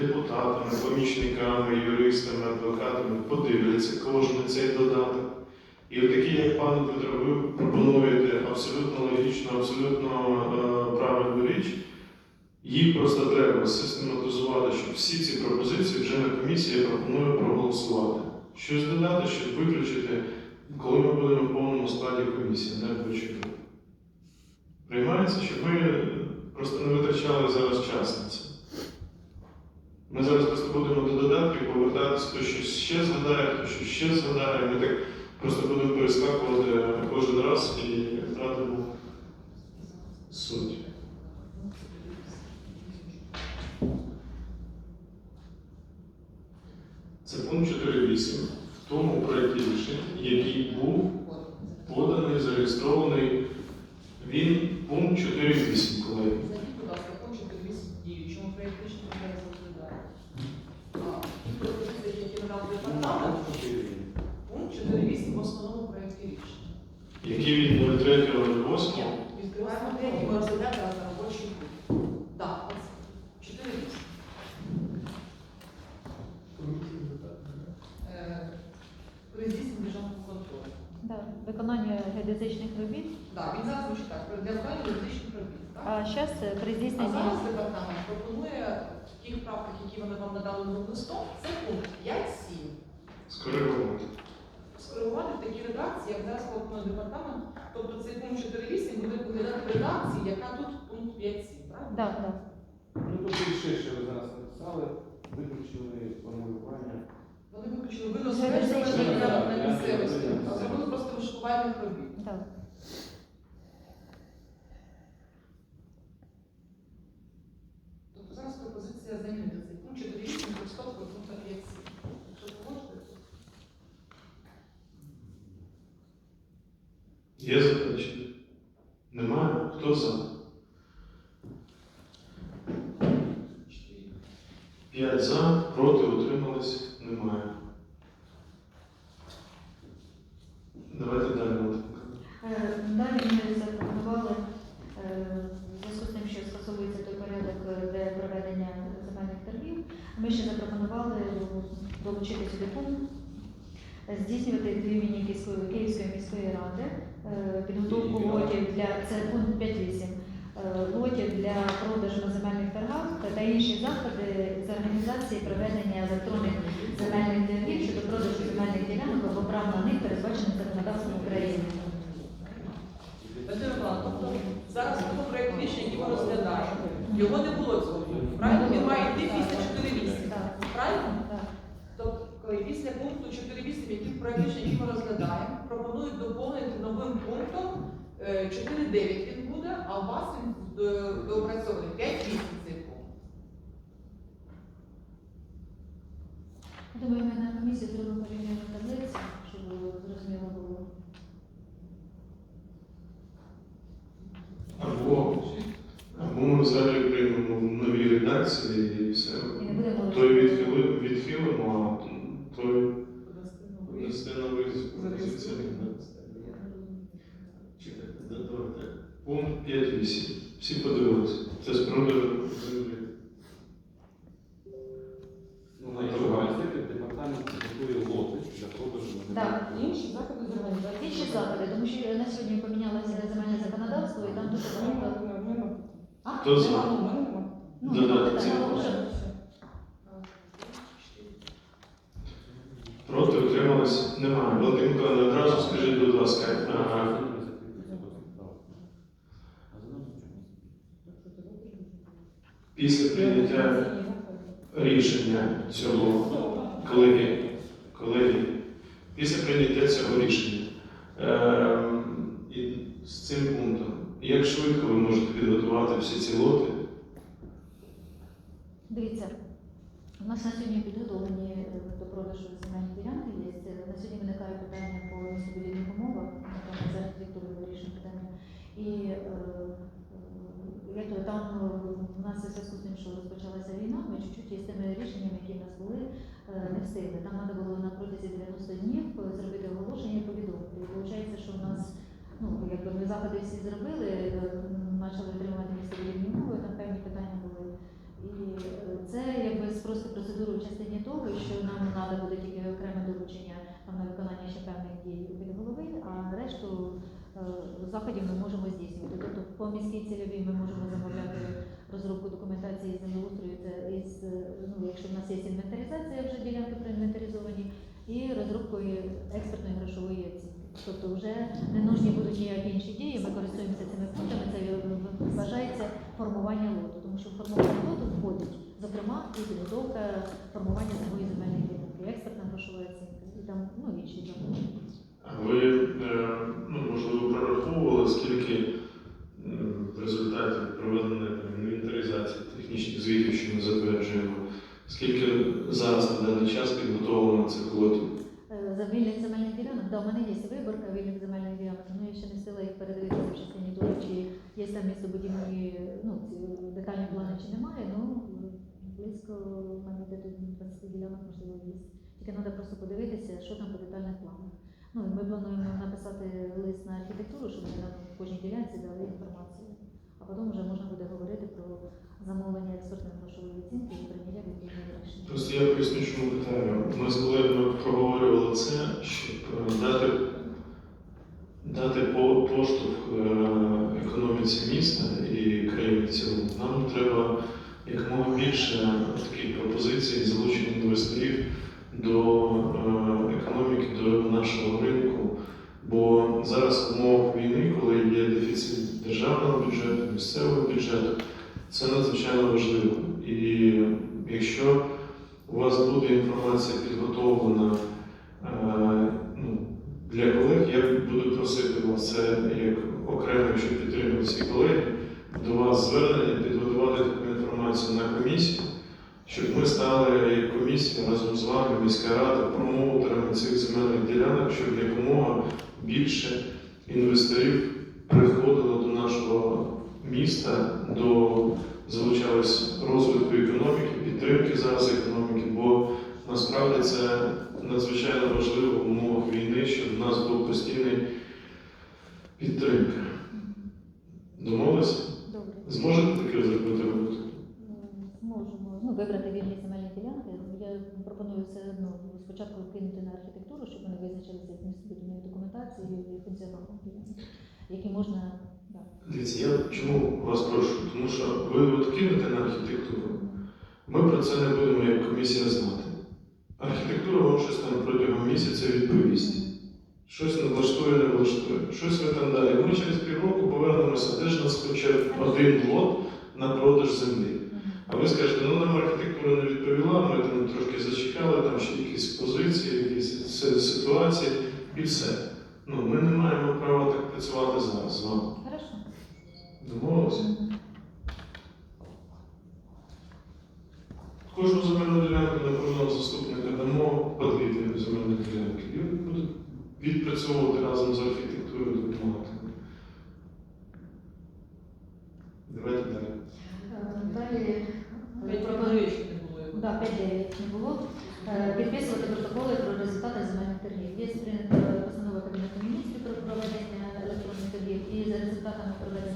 депутатами, помічниками, юристами, адвокатами подивляться кожен цей додаток. І от такі, як пане Петро, ви пропонуєте абсолютно логічно, абсолютно е, правильну річ. Їх просто треба систематизувати, щоб всі ці пропозиції вже на комісії пропоную проголосувати. Щось додати, щоб виключити, коли ми будемо в повному складі комісії, не почути. Приймається, щоб ми просто не витрачали зараз час на це. Ми зараз просто будемо до додатків повертатися, хто щось ще згадає, хто щось ще згадає. Ми так просто будемо перескакувати кожен раз і втратимо суть. Це пункт 4.8 в тому проєкті рішення, який був поданий, зареєстрований. Він пункт 4.8, колеги. Зайдіть, будь ласка, пункт 4.8 діючому проєкт рішення не розглядає. А, і пропозиції, які надав департамент, пункт 4.8 в основному проєкті рішення. Який від 03.08. Ні, відкриваємо третій, ми розглядаємо на робочий пункт. Так, оце. 4.8. Е, При здійсненні державного контролю. Да, виконання геодезичних робіт. Так, він зараз звучить так, для виконання юридичних робіт. так? А зараз при А здійсненні зараз департамент вони вам надали новим листом, це пункт 5.7. Скоригувати. Скоригувати в такій редакції, як зараз пропонує департамент. Тобто цей пункт 4.8 буде виглядати в редакції, яка тут пункт 5.7, правильно? да, да. Ну, то більше, що ви зараз написали, виключили формулювання. Вони виключили винос на місцевості, а зробили просто вишукувальних робіт. Да. Тобто зараз пропозиція замінити цей пункт 4.8 використовувати пункт 5.7. Якщо погодите, Є заперечення? Немає? Хто за? 4. 5 за, проти, утримались? Немає. Давайте далі. Валентинка. Е, Далі ми запропонували, е, в зв'язку з тим, що стосується той порядок е, для проведення земельних торгів, ми ще запропонували ну, долучити сюди пункт, е, здійснювати від імені Київської, Київської міської ради е, підготовку лотів для це пункт 5.8. е, Лотів для продажу на земельних торгах та інші заходи з організації проведення електронних земельних торгів щодо продажу земельних ділянок або прав на них, передбачених законодавством України. Тобто зараз такий проєкт рішення, який ми розглядаємо, його не було цього. Правильно? Він має йти після 4.8. Так, Правильно? так. Тобто, коли після пункту 4.8, який проєкт рішення, який ми розглядаємо, пропонують доповнити новим пунктом е, 4.9 він буде, а у вас він е, доопрацьований 5.8 цей пункт. Думаю, ми на комісії зробимо порівняльну таблицю, щоб зрозуміло було. Або, або ми взагалі приймемо в новій редакції і все. Той відхили, відхилимо, а 5.8. Всі подивилися. Це з продажу землі. Ну, на інформації департамент готує лоти для продажу Так, інші заходи зробили. Інші заходи, тому що на сьогодні помінялося земельне законодавство і там дуже багато. А? Хто за? Ну, Додати так, ці так, так. Проти утримались? Немає. Валентин Миколаївна, одразу скажіть, будь ласка, а, після прийняття рішення цього колеги, колеги, після прийняття цього рішення ем, і з цим пунктом, як швидко ви можете підготувати всі ці лоти? Дивіться, у нас на сьогодні підготовлені до продажу земельні ділянки є. На сьогодні виникає питання по містобудівних умовах, напевно, за архітектурою вирішено питання. І е, е, там е, нас у зв'язку з тим, що розпочалася війна, ми чуть-чуть із тими рішеннями, які в нас були, е, не встигли. Там треба було на протязі 90 днів е, зробити оголошення і повідомити. І виходить, що в нас ну, якби ми заходи всі зробили, е, почали отримувати містобудівні умови, там певні питання були. І це якби з спростити процедуру в частині того, що нам треба буде тільки окреме доручення там, на виконання ще певних дій від голови, а решту заходів ми можемо здійснювати. Тобто по міській цільовій ми можемо замовляти розробку документації землеустрою, це із, е, ну, якщо в нас є інвентаризація, вже ділянки проінвентаризовані, і розробкою експертної грошової оцінки. Тобто вже не нужні будуть ніякі інші дії, ми користуємося цими пунктами, це е, вважається формування лоту, тому що формування лоту входить, зокрема, і підготовка формування самої земельної ділянки, експертна грошова оцінка і там ну, інші документи. А ви, е, ну, можливо, прораховували, скільки м, в результаті проведеної там, інвентаризації технічних звітів, що ми затверджуємо, скільки зараз на даний час підготовлено цих лотів? Е, За вільних земельних ділянок, да, у мене є виборка вільних земельних ділянок, але я ще не встигла їх передивитися в частині того, чи є там містобудівні, ну, детальні плани чи немає, ну, близько, в мене де тут 20 ділянок, можливо, є. Тільки треба просто подивитися, що там по детальних планах. Ну, і ми плануємо написати лист на архітектуру, щоб вони нам в кожній ділянці дали інформацію. А потім вже можна буде говорити про замовлення експертної грошової оцінки і прийняття відповідного рішення. Просто я поясню, чому питаю. Ми з колегами проговорювали це, щоб е, дати, дати по- поштовх е, економіці міста і країни в цілому. Нам треба якомога більше таких пропозицій залучення інвесторів до е, економіки, до нашого ринку. Бо зараз в умовах війни, коли є дефіцит державного бюджету, місцевого бюджету, це надзвичайно важливо. І якщо у вас буде інформація підготовлена е, ну, для колег, я буду просити вас це як окремо, якщо підтримують всі колеги, до вас звернення підготувати таку інформацію на комісію, щоб ми стали як комісія разом з вами, міська рада, промоутерами цих земельних ділянок, щоб якомога більше інвесторів міста, до залучалось розвитку економіки, підтримки зараз економіки, бо насправді це надзвичайно важливо в умовах війни, щоб в нас був постійний підтримка. Домовилися? Добре. Зможете таке зробити роботу? М, Зможемо ну, вибрати вільні земельні ділянки. Я пропоную все одно спочатку кинути на архітектуру, щоб вони визначилися з містобудівною документацією і функціоналом які можна. Дивіться, я чому вас прошу? Тому що ви от кинете на архітектуру, ми про це не будемо як комісія знати. Архітектура вам щось там протягом місяця відповість. Щось не влаштує, не влаштує. Щось ви там далі. Ми через півроку повернемося, де ж нас хоча б один лот на продаж землі. А ви скажете, ну нам архітектура не відповіла, ми там трошки зачекали, там ще якісь позиції, якісь ситуації і все. Ну, ми не маємо права так працювати зараз з вами. Домовилися? Кожну земельну ділянку на кожного заступника дамо по дві земельні ділянки. І будуть відпрацьовувати разом з архітектурою допомагати. Давайте далі. Е, Далі Я пропоную, щоб не було його. Да, 5-9 не було. Е, Підписувати протоколи про результати земельних торгів. Є прийнята постанова Кабінету міністрів про проведення електронних торгів і за результатами проведення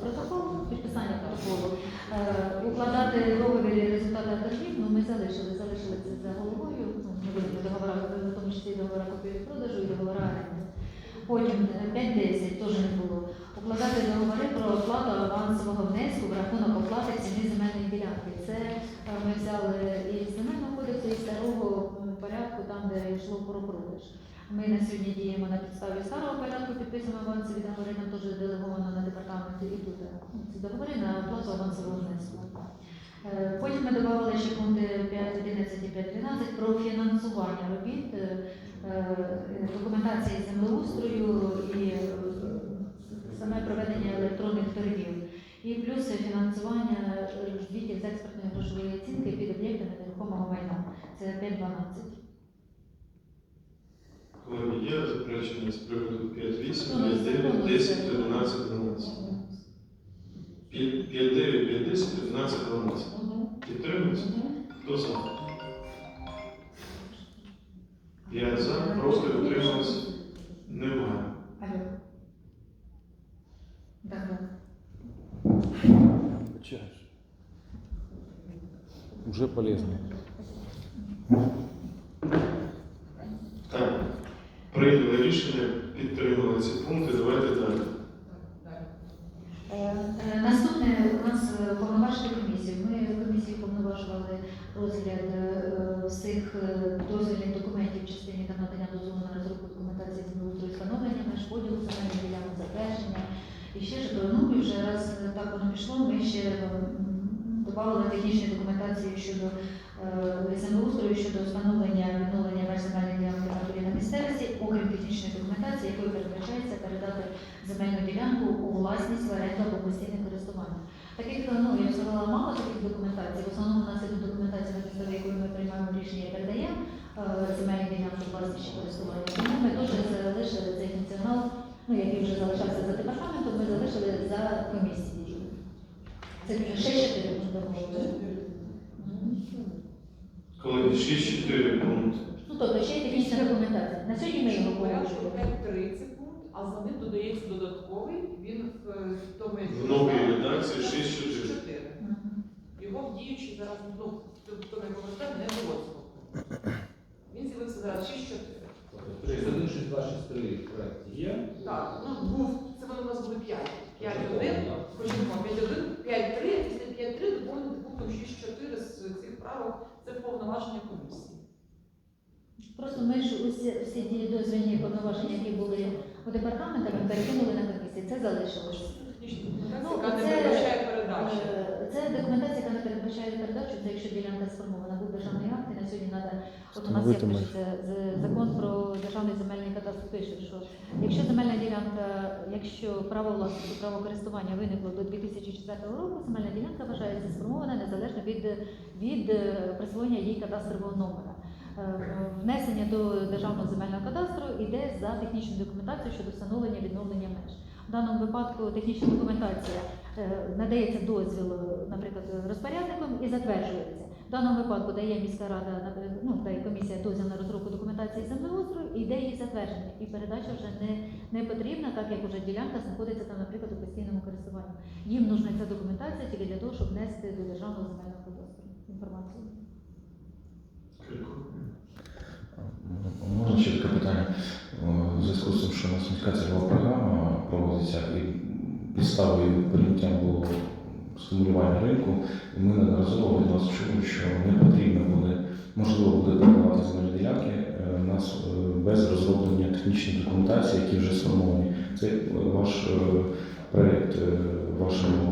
протокол. Тобто протокол, підписання протоколу. Е, Укладати договір і результати торгів, ну ми залишили, залишили це за головою. Ну, договора, в тому числі договора купівлі продажу і договора оренди. Потім е, 5-10 теж не було. Укладати договори про оплату авансового внеску в рахунок оплати ціни земельної ділянки. Це е, ми взяли із земельного кодексу, і старого порядку, там, де йшло про продаж. Ми на сьогодні діємо на підставі старого порядку, підписуємо авансові договори, нам теж делеговано на департамент і тут е, ці договори на оплату авансового внеску. Е, Потім ми додавали ще пункти 5.11 і 5.12 про фінансування робіт, е, документації землеустрою і е, саме проведення електронних торгів. І плюс фінансування е, звітів з експертної грошової оцінки під об'єктами нерухомого майна. Це 5.12. Коли є заперечення з приводу 5, 8, Ну, 5, 9, законно 10, це. 11, 12. 5, 9, 5, 10, 11, 12. Мгм. Підтримується? Мгм. Хто за? 5 за, просто утрималися. Немає. Алло. Так, так. Уже полезно. Так, прийняли рішення, підтримали ці пункти. Давайте. Далі. Е, е, Наступне у нас е, повноважити комісію. Ми в комісії повноважували розгляд е, всіх е, дозвільних документів в частині там надання дозволу на розробку документації землеустрою встановлення меж поділу земельних ділянок затвердження. І ще ж ну вже раз е, так воно пішло, ми ще додали технічні документації щодо е, землеустрою щодо встановлення відновлення земельних ділянок на на місцевості, окрім технічної документації, якою передбачається передати земельну ділянку у власність в оренду або постійне користування. Таких ну я сказала мало таких документацій. В основному у нас є документація, на підставі якої ми приймаємо рішення і передаємо е, земельні ділянки власність чи користування. Тому ми теж залишили цей функціонал, ну який вже залишався за департаментом, ми залишили за комісією. Це ще чотири пункти. Коли 6-4 пункт. Ну тобто ще є технічна документація. На сьогодні ми його Порядку погоджуємо. 5.30 пункт, а за ним додається додатковий, він в е, тому В новій редакції 6-4. 4. Його в діючий зараз, ну, хто не повертав, не було цього. Він з'явився зараз 6-4. 31, 6, 2, 6, 3 проект є. Так, ну був, у нас буде 5. 5-1, почнемо 5-1, 5-3, після 5-3 доповнити пунктом 6-4 з цих правок. це повноваження комісії. Просто ми ж усі, всі ті дозвільні повноваження, які були у департаментах, ми перекинули на комісії. Це залишилося. Технічно, Ну, яка не це- передбачає передачі. Е, Це документація, яка не передбачає передачу, це якщо ділянка сформована, був державний акт, і на сьогодні треба, от у нас є Встановити пишеться з- закон про державний земельний кадастр пише, що якщо земельна ділянка, якщо право власності, право користування виникло до 2004 року, земельна ділянка вважається сформована незалежно від, від е, присвоєння їй кадастрового номера. Е, Внесення до державного земельного кадастру йде за технічну документацію щодо встановлення відновлення меж. В даному випадку технічна документація надається дозвіл, е, наприклад, розпорядником і затверджується. В даному випадку дає міська рада, наприклад, ну, дає комісія дозвіл на розробку документації землеустрою і йде її затвердження. І передача вже не, не потрібна, так як вже ділянка знаходиться там, наприклад, у постійному користуванні. Їм нужна ця документація тільки для того, щоб внести до державного земельного кадастру інформацію. Можна ще таке питання? В зв'язку з тим, що у нас міська цільова програма проводиться і підставою прийняття було стимулювання ринку, і ми неодноразово від вас чули, що не потрібно буде, можливо, буде передавати земельні ділянки е, нас е, без розроблення технічної документації, які вже сформовані. Це ваш е, проєкт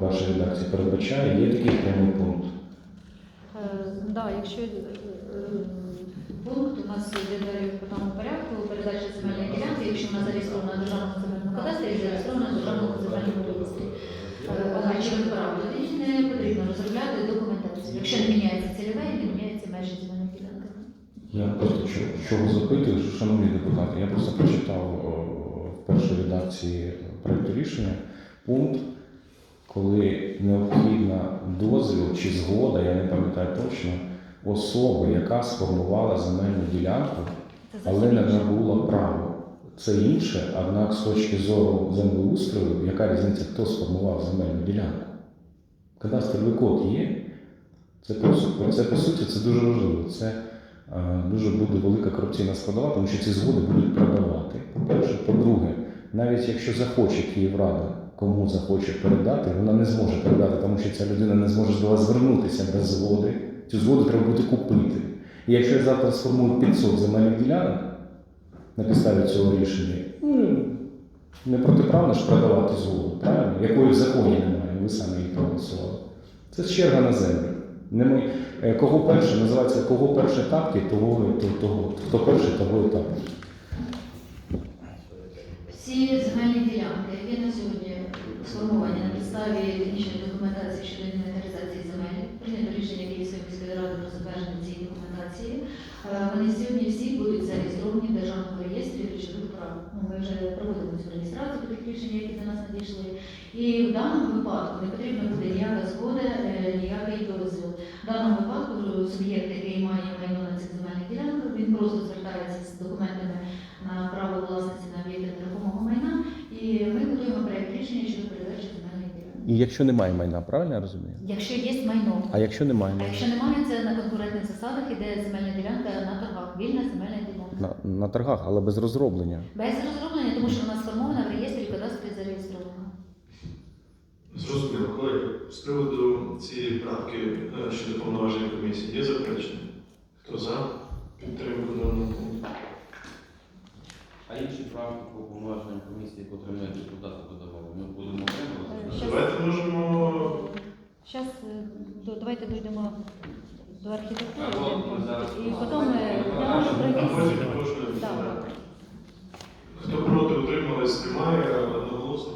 вашій редакції передбачає, є такий прямий пункт. Да, якщо пункт у нас йде по тому порядку передача земельної ділянки, якщо вона зареєстрована на державному земельному кадастрі і зареєстрована на державному земельному реєстрі. Е, прав тоді не потрібно розробляти документацію. Якщо не міняється цільове не міняється межі земельної ділянки. Я просто чого, запитую, шановні депутати, я просто прочитав в першій редакції проєкту рішення пункт, коли необхідна дозвіл чи згода, я не пам'ятаю точно, особи, яка сформувала земельну ділянку, але не набула право. Це інше, однак з точки зору землеустрою, яка різниця, хто сформував земельну ділянку? Кадастровий код є. Це це по суті це дуже важливо. Це е, дуже буде велика корупційна складова, тому що ці згоди будуть продавати. По-перше, по-друге, навіть якщо захоче Київрада, кому захоче передати, вона не зможе передати, тому що ця людина не зможе до вас звернутися без згоди. Цю згоду треба буде купити. І якщо я завтра сформую 500 земельних ділянок на підставі цього рішення, ну, не протиправно ж продавати згоду, правильно? Якої в законі немає, ви самі її проголосували. Це черга на землю. Не ми, е, кого перше, називається кого перше тапки, того, то- того, хто перший, того і Всі земельні ділянки, які на сьогодні сформовані на підставі технічної документації щодо інвентаризації земель, прийнято рішення Київської міської ради про затвердження цієї документації. Е, Вони сьогодні всі будуть зареєстровані в державному реєстрі прав. Ну, ми вже проводимо цю реєстрацію тих рішень, які до нас надійшли. І в даному випадку не потрібна буде ніяка згода, е, ніякий дозвіл. В даному випадку суб'єкт, який має майно на цих земельних ділянках, він просто звертається з документами на право власності на об'єкти нерухомого майна, і ми готуємо проєкт рішення щодо передачі земельної ділянки. І якщо немає майна, правильно я розумію? Якщо є майно, А якщо немає а якщо немає, це на конкурентних засадах іде земельна ділянка на торгах, вільна земельна ділянка. На, на торгах, але без розроблення. Без розроблення, тому що вона сформована в реєстрі кадастрі зареєстрована. Зрозуміло, колеги, з приводу цієї правки е, щодо повноважень комісії є заперечення? Хто за підтримку даного пункту? А інші правки по повноваженням комісії, котрі ми депутати додавали, ми будемо окремо розглядати. Давайте можемо Зараз давайте дійдемо до архітектури і потім я можу пройтись. Хто проти утримались, немає одноголосно.